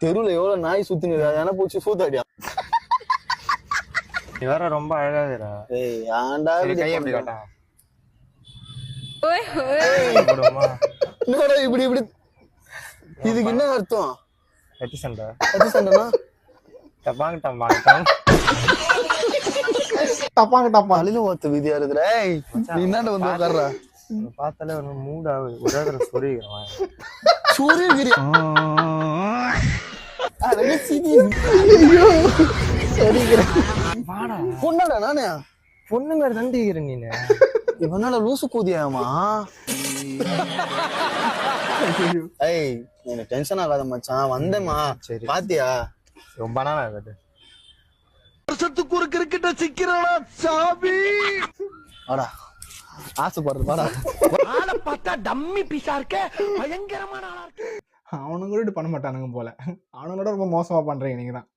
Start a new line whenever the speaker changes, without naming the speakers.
தெருவுல எவ்வளவு நாய் சுத்தினு ஏன்னா பூச்சி சூத்தாடியா
நீ வேற ரொம்ப அழகாதுடா.
ஏய் ஆண்டா
கையை எப்படி? காட்டா. போடுமா
என்னடா இப்படி இப்படி? இதுக்கு என்ன அர்த்தம்?
எத்தி சண்டை.
எது சண்டைனா?
டப்பாங்க டப்பாங்க டப்பாங்க.
டப்பாங்க டப்பா
அழில ஒருத்த விதியா இருக்குற ஏய் நீ என்னடா வந்து உட்கார்றா?
பார்த்தாலே ஒரு மூட் ஆகுது ஒரே தடவை சொருகிறேன் வாடா
பொண்ணாடா நானே?
பொண்ணு மாதிரி தண்டிக்கிறேன் நீனு.
இவனால லூசு கூதியாமா? ஏய் எனக்கு டென்ஷன் ஆகாத மச்சான். வந்தேம்மா.
சரி.
பாத்தியா?
ரொம்ப நாள் ஆகுது.
வாடா. ஆசைப்படுறது வாடா.
அவனுங்களோட பண்ண மாட்டானுங்க போல. அவனுங்களோட ரொம்ப மோசமாக பண்ணுறீங்க நீங்கள் தான்